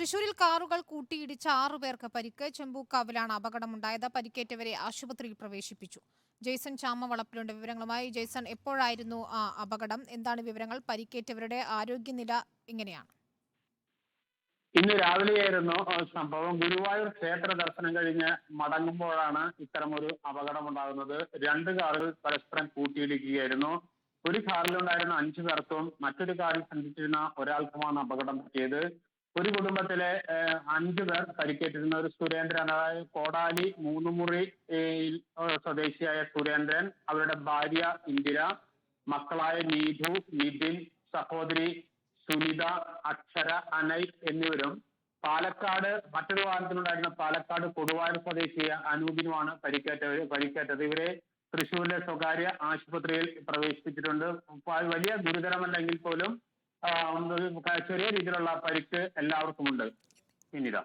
തൃശൂരിൽ കാറുകൾ കൂട്ടിയിടിച്ച ആറുപേർക്ക് പരിക്ക്. ചെമ്പൂക്കാവിലാണ് അപകടമുണ്ടായത്. പരിക്കേറ്റവരെ ആശുപത്രിയിൽ പ്രവേശിപ്പിച്ചു. ജെയ്സൺ ചാമ ചാമവളപ്പിലുണ്ട്. വിവരങ്ങളുമായി ജെയ്സൺ എപ്പോഴായിരുന്നു ആ അപകടം? എന്താണ് വിവരങ്ങൾ? പരിക്കേറ്റവരുടെ ആരോഗ്യനില എങ്ങനെയാണ്? ഇന്ന് രാവിലെയായിരുന്നു സംഭവം. ഗുരുവായൂർ ക്ഷേത്ര ദർശനം കഴിഞ്ഞ് മടങ്ങുമ്പോഴാണ് ഇത്തരമൊരു അപകടം ഉണ്ടാകുന്നത് രണ്ട് കാറുകൾ പരസ്പരം കൂട്ടിയിടിക്കുകയായിരുന്നു. ഒരു കാറിലുണ്ടായിരുന്ന അഞ്ചു പേർക്കും മറ്റൊരു കാറിൽ സഞ്ചരിച്ചിരുന്ന ഒരാൾക്കുമാണ് അപകടം പറ്റിയത്. ഒരു കുടുംബത്തിലെ അഞ്ചു പേർ പരിക്കേറ്റിരുന്ന ഒരു സുരേന്ദ്രൻ അതായത് കോടാലി മൂന്നുമുറി സ്വദേശിയായ സുരേന്ദ്രൻ അവരുടെ ഭാര്യ ഇന്ദിര മക്കളായ നീതു നിതിൻ സഹോദരി സുനിത അക്ഷര അനൈ എന്നിവരും പാലക്കാട് മറ്റൊരു വാഹനത്തിലുണ്ടായിരുന്ന പാലക്കാട് കൊടുവായൂർ സ്വദേശിയായ അനൂപിനുമാണ് പരിക്കേറ്റവർ പരിക്കേറ്റത്. ഇവരെ തൃശ്ശൂരിലെ സ്വകാര്യ ആശുപത്രിയിൽ പ്രവേശിപ്പിച്ചിട്ടുണ്ട്. വലിയ ഗുരുതരമല്ലെങ്കിൽ പോലും ചെറിയ രീതിയിലുള്ള പരിക്ക് എല്ലാവർക്കും ഉണ്ട് പിന്നീട്